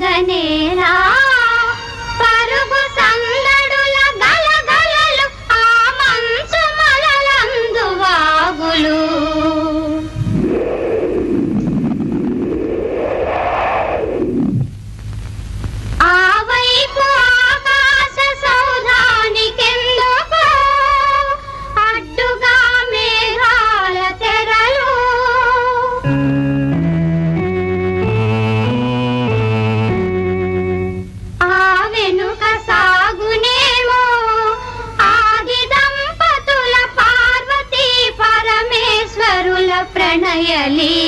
गगने रा ಬಯಲಿ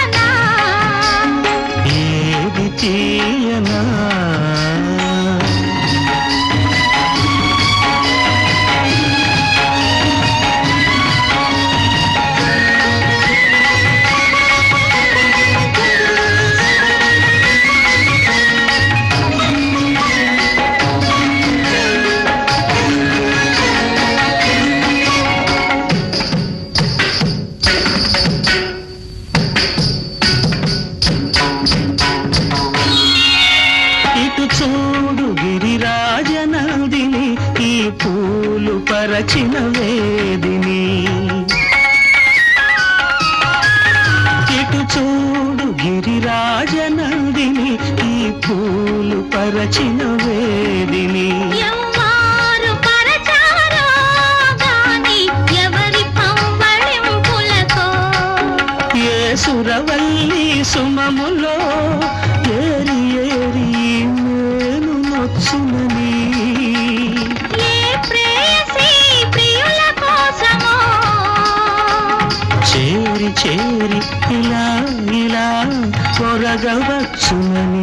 పూలు పరచిన వేదిని. ఇటు చూడు గిరిరాజనందిని ఈ పూలు పరచిన వేదిని. సురవల్లి సుమములో ఏరి ఏరి నేను నొచ్చునని చేరి ఇలా ఇలా పొరగవచ్చునని